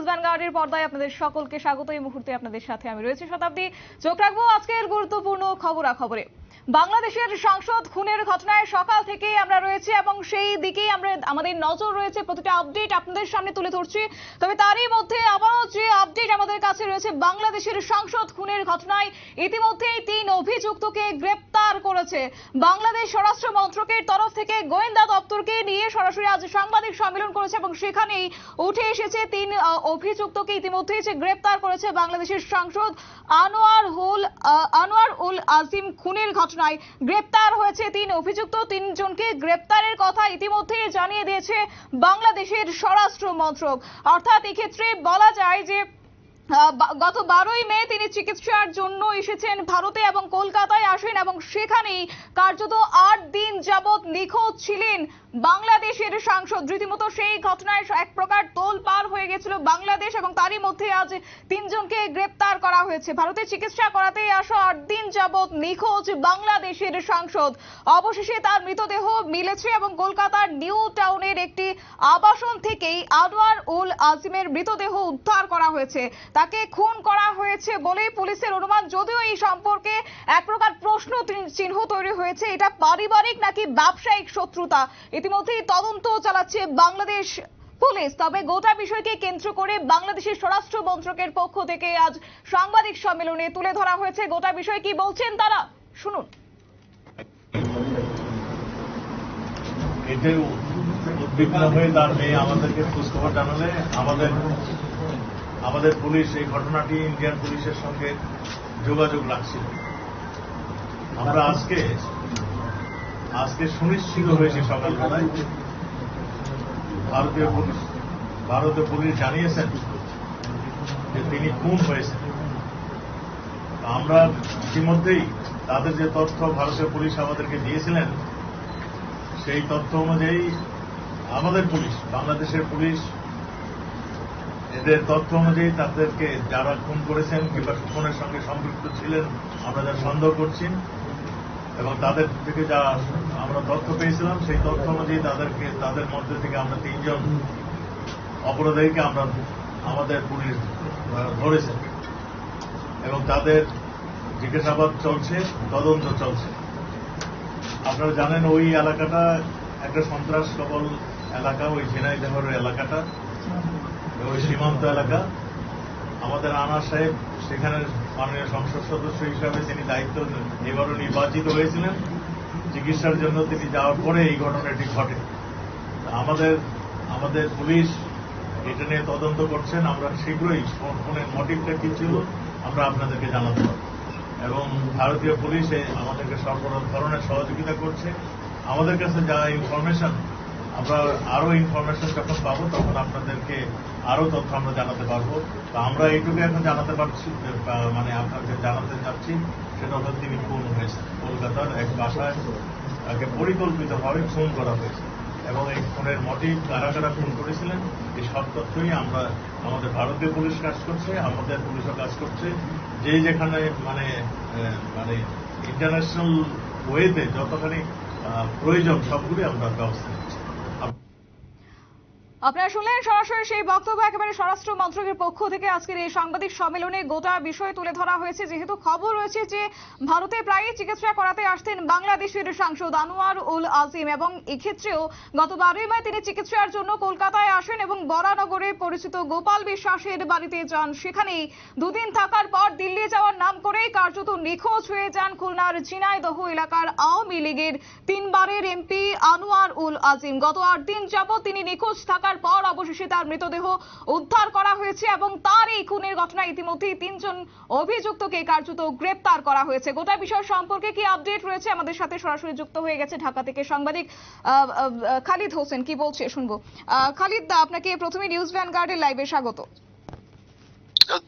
News ভ্যানগার্ডের পর্দায় আপনাদের সকলকে স্বাগত। এই মুহূর্তে আপনাদের সাথে আমি রয়েছি শতাব্দী। চোখ রাখব আজকের গুরুত্বপূর্ণ খবরাখবরে। বাংলাদেশের সাংসদ খুনের ঘটনায় সকাল থেকেই আমরা রয়েছি এবং সেই দিকেই আমরা আমাদের নজর রয়েছে। প্রতিটা আপডেট আপনাদের সামনে তুলে ধরছি। তবে তারই মধ্যে আবারও যে আপডেট আমাদের কাছে রয়েছে, বাংলাদেশের সাংসদ খুনের ঘটনায় ইতিমধ্যেই তিন অভিযুক্তকে গ্রেপ্তার করেছে। বাংলাদেশ স্বরাষ্ট্র মন্ত্রকের তরফ থেকে গোয়েন্দা দপ্তরকে নিয়ে সরাসরি আজ সাংবাদিক সম্মেলন করেছে এবং সেখানেই উঠে এসেছে তিন অভিযুক্তকে ইতিমধ্যেই যে গ্রেপ্তার করেছে বাংলাদেশের সাংসদ আনোয়ার হুল আনোয়ার উল আজিম খুনের ঘটনায় গ্রেপ্তার হয়েছে তিন অভিযুক্ত। তিনজনকে গ্রেপ্তারের কথা ইতিমধ্যে জানিয়ে দিয়েছে বাংলাদেশের স্বরাষ্ট্র মন্ত্রক। অর্থাৎ এক্ষেত্রে বলা যায় যে গত বারোই মে তিনি চিকিৎসার জন্য এসেছেন ভারতে এবং কলকাতায় আসেন এবং সেখানেই কার্যত আট দিন যাবৎ নিখোঁজ ছিলেন বাংলাদেশের সাংসদ। রীতিমতো সেই ঘটনায় এক প্রকার তোল পার হয়ে গেছিল বাংলাদেশ এবং তারই মধ্যে আজ তিনজনকে গ্রেপ্তার করা হয়েছে। ভারতে চিকিৎসা করাতে আসা আট দিন যাবৎ নিখোঁজ বাংলাদেশের সাংসদ। অবশেষে তার মৃতদেহ মিলেছে এবং কলকাতার নিউ টাউনের একটি আবাসন থেকেই আনোয়ার উল আজিমের মৃতদেহ উদ্ধার করা হয়েছে। তাকে খুন করা হয়েছে বলেই পুলিশের অনুমান। যদিও এই সম্পর্কে এক প্রকার প্রশ্ন চিহ্ন- তৈরি হয়েছে, এটা পারিবারিক নাকি ব্যবসায়িক শত্রুতা? ইতিমধ্যেই তদন্ত চালাচ্ছে বাংলাদেশ পুলিশ। তবে গোটা বিষয়কে কেন্দ্র করে বাংলাদেশের স্বরাষ্ট্র মন্ত্রকের পক্ষ থেকে আজ সাংবাদিক সম্মেলনে তুলে ধরা হয়েছে। গোটা বিষয় কি বলছেন তারা? শুনুন। এতে উদ্বিগ্ন হয়ে তার মেয়ে আমাদেরকে খোঁজখবর জানালে আমাদের আমাদের পুলিশ এই ঘটনাটি ইন্ডিয়ান পুলিশের সঙ্গে যোগাযোগ রাখছিল। আমরা আজকে আজকে সুনিশ্চিত হয়েছে সকালবেলায় ভারতীয় পুলিশ ভারতীয় পুলিশ জানিয়েছেন যে তিনি খুন হয়েছেন। আমরা ইতিমধ্যেই তাদের যে তথ্য ভারতীয় পুলিশ আমাদেরকে দিয়েছিলেন, সেই তথ্য অনুযায়ী আমাদের পুলিশ, বাংলাদেশের পুলিশ এদের তথ্য অনুযায়ী তাদেরকে যারা খুন করেছেন কিংবা খুনের সঙ্গে সম্পৃক্ত ছিলেন, আমরা যা সন্দেহ করছি এবং তাদের থেকে যা আমরা তথ্য পেয়েছিলাম, সেই তথ্য অনুযায়ী তাদেরকে, তাদের মধ্যে থেকে আমরা তিনজন অপরাধীকে আমরা আমাদের পুলিশ ধরেছে এবং তাদের জিজ্ঞাসাবাদ চলছে, তদন্ত চলছে। আপনারা জানেন ওই এলাকাটা একটা সন্ত্রাস কবল এলাকা, ওই ঝিনাইদহের এলাকাটা। ওই সীমান্ত এলাকা। আমাদের আনা সাহেব সেখানের মাননীয় সংসদ সদস্য হিসাবে তিনি দায়িত্ব এবারও নির্বাচিত হয়েছিলেন। চিকিৎসার জন্য তিনি যাওয়ার পরে এই ঘটনাটি ঘটে। আমাদের আমাদের পুলিশ এটা নিয়ে তদন্ত করছেন। আমরা শীঘ্রই ফোনের মোটিভটা কি ছিল, আমরা আপনাদেরকে জানাতে পারব। এবং ভারতীয় পুলিশ আমাদেরকে সব ধরনের সহযোগিতা করছে। আমাদের কাছে যা ইনফরমেশন আমরা আরও ইনফরমেশন যখন পাবো, তখন আপনাদেরকে আরও তথ্য আমরা জানাতে পারব। তো আমরা এইটুকু এখন জানাতে পারছি মানে আপনাকে জানাতে চাচ্ছি, সেটা হলো তিনি খুন হয়েছে কলকাতার এক বাসায় তাকে পরিকল্পিতভাবে খুন করা হয়েছে। এবং এই খুনের মোটিভ কারা কারা খুন করেছিলেন, এই সব তথ্যই আমরা আমাদের ভারতীয় পুলিশ কাজ করছে, আমাদের পুলিশও কাজ করছে। যে যেখানে মানে মানে ইন্টারন্যাশনাল ওয়েতে যতখানি প্রয়োজন সবগুলি আমরা ব্যবস্থা নিচ্ছি। আপনারা শুনলেন সরাসরি সেই বক্তব্য একেবারে স্বরাষ্ট্র মন্ত্রকের পক্ষ থেকে। আজকের এই সাংবাদিক সম্মেলনে গোটা বিষয় তুলে ধরা হয়েছে। যেহেতু খবর রয়েছে যে ভারতে প্রায়ই চিকিৎসা করাতে আসতেন বাংলাদেশের সাংসদ আনোয়ার উল আজিম এবং এক্ষেত্রেও গত বারোই মে তিনি চিকিৎসার জন্য কলকাতায় আসেন এবং বরানগরে পরিচিত গোপাল বিশ্বাসের বাড়িতে যান। সেখানেই দুদিন থাকার পর দিল্লি যাওয়ার নাম করেই কার্যত নিখোঁজ হয়ে যান খুলনার ঝিনাইদহ এলাকার আওয়ামী লীগের তিনবারের এমপি আনোয়ার উল আজিম। গত আট দিন যাবৎ তিনি নিখোঁজ থাকার পর অবশেষে তার মৃতদেহ উদ্ধার করা হয়েছে এবং তার এই খুনের ঘটনায় ইতিমধ্যেই তিনজন অভিযুক্তকে কার্যত গ্রেপ্তার করা হয়েছে। গোটা বিষয় সম্পর্কে কি আপডেট রয়েছে? আমাদের সাথে সরাসরি যুক্ত হয়ে গেছে ঢাকা থেকে সাংবাদিক খালিদ হোসেন। কি বলছে? শুনব। আহ, খালিদ দা আপনাকে প্রথমে নিউজ ভ্যানগার্ডের লাইভে স্বাগত।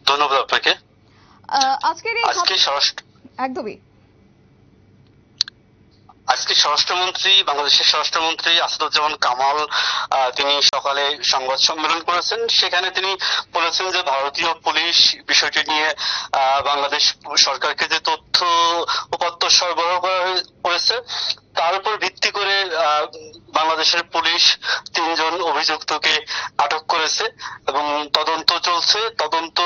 ধন্যবাদ আপনাকে। আজকের এই একদমই। আজকে স্বরাষ্ট্রমন্ত্রী, বাংলাদেশের স্বরাষ্ট্রমন্ত্রী আসাদুজ্জামান কামাল তিনি সকালে সংবাদ সম্মেলন করেছেন। সেখানে তিনি বলেছেন যে ভারতীয় পুলিশ বিষয়টি নিয়ে বাংলাদেশ সরকারকে যে তথ্য উপাত্ত সরবরাহ করা হয়েছে তার উপর ভিত্তি করে বাংলাদেশের পুলিশ তিনজন অভিযুক্তকে আটক করেছে এবং তদন্ত চলছে। তদন্ত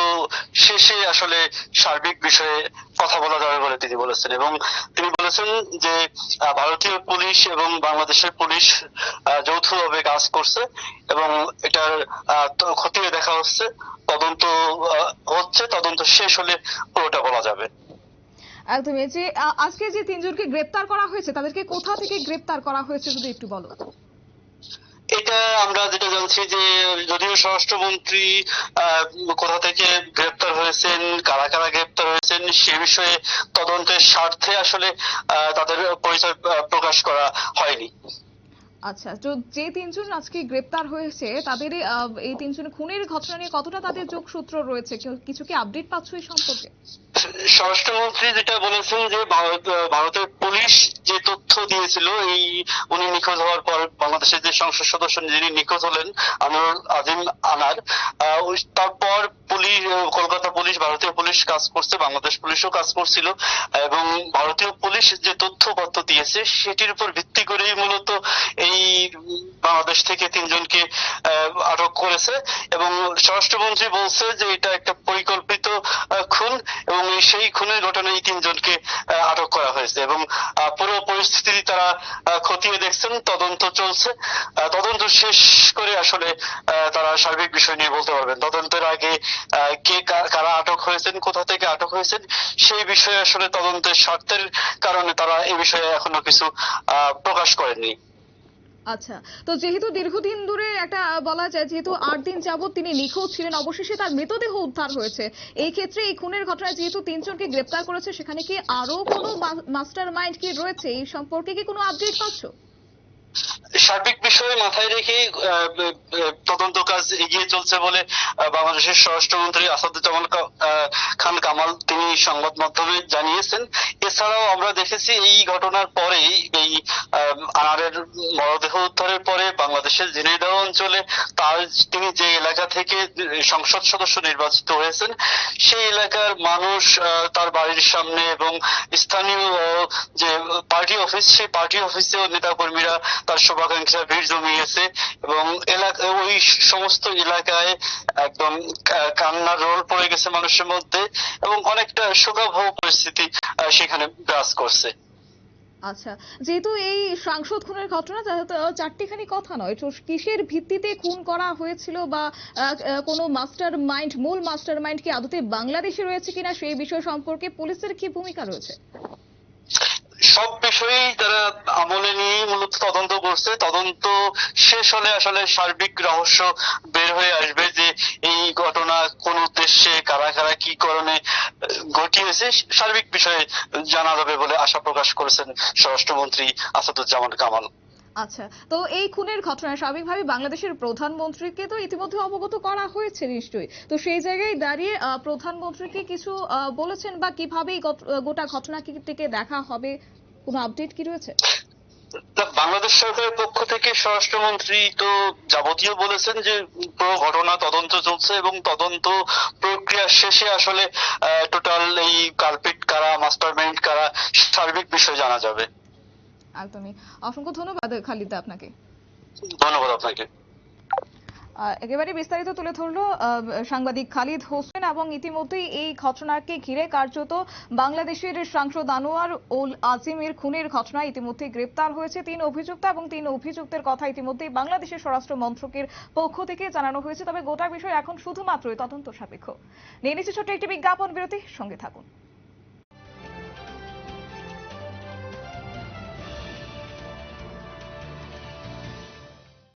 শেষে আসলে সার্বিক বিষয়ে কথা বলা যাবে বলে তিনি বলেছেন এবং তিনি বলেছেন যে ভারতীয় পুলিশ এবং বাংলাদেশের পুলিশ যৌথভাবে কাজ করছে এবং এটার খতিয়ে দেখা হচ্ছে। তদন্ত হচ্ছে। তদন্ত শেষ হলে পুরোটা বলা যাবে। একদমই। যে আজকে যে তিনজনকে গ্রেপ্তার করা হয়েছে, তাদেরকে কোথা থেকে গ্রেপ্তার করা হয়েছে যদি একটু বলো? এটা আমরা যেটা জানছি যে, যদিও স্বরাষ্ট্রমন্ত্রী কোথা থেকে গ্রেপ্তার হয়েছেন, কারা কারা গ্রেপ্তার হয়েছেন, সে বিষয়ে তদন্তের স্বার্থে আসলে তাদের পরিচয় প্রকাশ করা হয়নি। আচ্ছা তো যে তিনজন আজকে গ্রেপ্তার হয়েছে তাদের এই তিনজন খুনের ঘটনা নিয়ে কতটা তাদের যোগসূত্র রয়েছে? কিছু কি আপডেট পাচ্ছ এই সম্পর্কে? স্বরাষ্ট্রমন্ত্রী যেটা বলেছেন যে ভারতের পুলিশ যে তথ্য দিয়েছিল, এই উনি নিখোঁজ হওয়ার পর বাংলাদেশের যে সংসদ সদস্য যিনি নিখোঁজ হলেন, আনোয়ার আজিম আনার তারপর পুলিশ, কলকাতা পুলিশ, ভারতীয় পুলিশ কাজ করছে, বাংলাদেশ পুলিশও কাজ করছিল, এবং ভারতীয় পুলিশ যে তথ্যপত্র দিয়েছে, সেটির উপর ভিত্তি করেই মূলত এই বাংলাদেশ থেকে তিনজনকে আটক করেছে। এবং স্বরাষ্ট্রমন্ত্রী বলছে যে এটা একটা পরিকল্পিত খুন, এবং সেই খুনের ঘটনায় তিনজনকে আটক করা হয়েছে। এবং পুরো পরিস্থিতি তারা খতিয়ে দেখছেন, তদন্ত চলছে। তদন্ত শেষ করে আসলে তারা সার্বিক বিষয় নিয়ে বলতে পারবেন। তদন্তের আগে কে, কারা আটক হয়েছেন কোথা থেকে আটক হয়েছেন, সেই বিষয়ে আসলে তদন্তের স্বার্থের কারণে তারা এই বিষয়ে এখনও কিছু প্রকাশ করেননি। আচ্ছা তো যেহেতু দীর্ঘদিন ধরে একটা বলা যায় যেহেতু আট দিন যাবত তিনি নিখোঁজ ছিলেন, অবশেষে তার মৃতদেহ উদ্ধার হয়েছে। এই ক্ষেত্রে এই খুনের ঘটনায় যেহেতু তিনজনকে গ্রেপ্তার করেছে, সেখানে কি আরও কোনো মাস্টার মাইন্ড কি রয়েছে? এই সম্পর্কে কি কোনো আপডেট পাচ্ছ? সার্বিক বিষয়ে মাথায় রেখে তদন্ত কাজ এগিয়ে চলছে বলে বাংলাদেশের স্বরাষ্ট্রমন্ত্রী আসাদুজ্জামান খান কামাল তিনি সংবাদ মাধ্যমে জানিয়েছেন। এছাড়াও আমরা দেখেছি এই ঘটনার পরেই এই আনারের মরদেহ উদ্ধারের পরে বাংলাদেশের ঝিনাইদহ অঞ্চলে তার, তিনি যে এলাকা থেকে সংসদ সদস্য নির্বাচিত হয়েছেন, সেই এলাকার মানুষ তার বাড়ির সামনে এবং স্থানীয় যে পার্টি অফিস, সেই পার্টি অফিসেও নেতাকর্মীরা তার শুভাকাঙ্ক্ষা ভিড় জমিয়েছে এবং এলাকা, ওই সমস্ত এলাকায় একদম কান্নার রোল পড়ে গেছে মানুষের মধ্যে এবং অনেকটা শোকাবহ পরিস্থিতি সেখানে বিরাজ করছে। আচ্ছা যেহেতু এই সাংসদ খুনের ঘটনা চারটিখানি কথা নয়। তো কিসের ভিত্তিতে খুন করা হয়েছিল বা কোনো মাস্টার মাইন্ড মূল মাস্টার মাইন্ড কি আদতে বাংলাদেশে রয়েছে কিনা সেই বিষয় সম্পর্কে পুলিশের কি ভূমিকা রয়েছে? সব বিষয়েই তারা আমলে নিয়ে মূলত তদন্ত করছে। তদন্ত শেষ হলে আসলে সার্বিক রহস্য বের হয়ে আসবে যে এই ঘটনা কোন উদ্দেশ্যে, কারা কারা কি কারণে ঘটিয়েছে, সার্বিক বিষয়ে জানা যাবে বলে আশা প্রকাশ করেছেন স্বরাষ্ট্রমন্ত্রী আসাদুজ্জামান কামাল। আচ্ছা তো এই খুনের ঘটনায় স্বাভাবিকভাবে বাংলাদেশের প্রধানমন্ত্রীকে তো ইতিমধ্যে অবগত করা হয়েছে নিশ্চয়ই। তো সেই জায়গায় দাঁড়িয়ে প্রধানমন্ত্রীকে কিছু বলেছেন বা কীভাবে গোটা ঘটনাটিকে দেখা হবে? কোনো আপডেট কি রয়েছে? বাংলাদেশ সরকারের পক্ষ থেকে স্বরাষ্ট্রমন্ত্রী তো যাবতীয় বলেছেন যে পুরো ঘটনা তদন্ত চলছে এবং তদন্ত প্রক্রিয়া শেষে আসলে টোটাল এই কালপিট কারা মাস্টার মাইন্ড কারা সার্বিক বিষয় জানা যাবে। একদমই। অসংখ্য ধন্যবাদ খালিদা আপনাকে। ধন্যবাদ আপনাকে। একেবারে বিস্তারিত তুলে ধরলো সাংবাদিক খালিদ হোসেন এবং ইতিমধ্যেই এই ঘটনাকে ঘিরে কার্যত বাংলাদেশের সাংসদ আনোয়ার উল আজিমের খুনের ঘটনায় ইতিমধ্যেই গ্রেপ্তার হয়েছে তিন অভিযুক্ত এবং তিন অভিযুক্তের কথা ইতিমধ্যেই বাংলাদেশের স্বরাষ্ট্র মন্ত্রকের পক্ষ থেকে জানানো হয়েছে। তবে গোটা বিষয় এখন শুধুমাত্রই তদন্ত সাপেক্ষ। নিয়ে নিচ্ছে ছোট্ট একটি বিজ্ঞাপন বিরতি, সঙ্গে থাকুন।